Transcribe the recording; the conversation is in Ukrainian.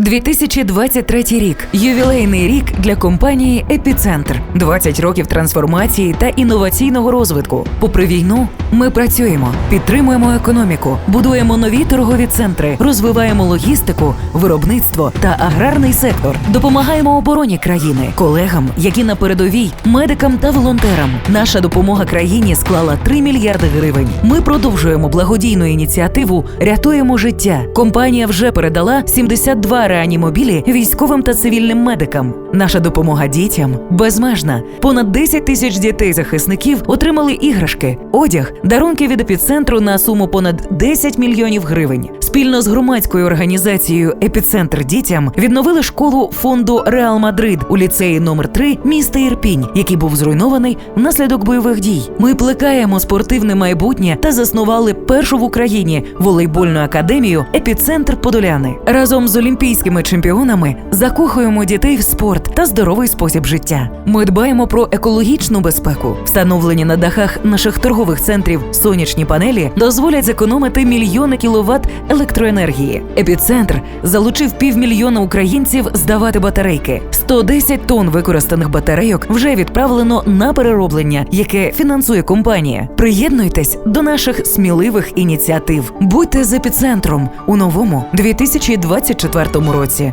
2023 рік ювілейний рік для компанії Епіцентр. 20 років трансформації та інноваційного розвитку. Попри війну, ми працюємо, підтримуємо економіку, будуємо нові торгові центри, розвиваємо логістику, виробництво та аграрний сектор. Допомагаємо обороні країни, колегам, які на передовій, медикам та волонтерам. Наша допомога країні склала 3 мільярди гривень. Ми продовжуємо благодійну ініціативу Рятуємо життя. Компанія вже передала 72 реанімобілі військовим та цивільним медикам. Наша допомога дітям безмежна. Понад 10 тисяч дітей-захисників отримали іграшки, одяг, дарунки від епіцентру на суму понад 10 мільйонів гривень. Спільно з громадською організацією Епіцентр дітям відновили школу фонду Реал Мадрид у ліцеї номер 3 міста Ірпінь, який був зруйнований внаслідок бойових дій. Ми плекаємо спортивне майбутнє та заснували першу в Україні волейбольну академію Епіцентр Подоляни. Разом з олімпійськими чемпіонами закохуємо дітей в спорт та здоровий спосіб життя. Ми дбаємо про екологічну безпеку. Встановлені на дахах наших торгових центрів сонячні панелі дозволять зекономити мільйони кіловат електроенергії. Епіцентр залучив півмільйона українців здавати батарейки. 110 тонн використаних батарейок вже відправлено на перероблення, яке фінансує компанія. Приєднуйтесь до наших сміливих ініціатив. Будьте з епіцентром у новому 2024 році.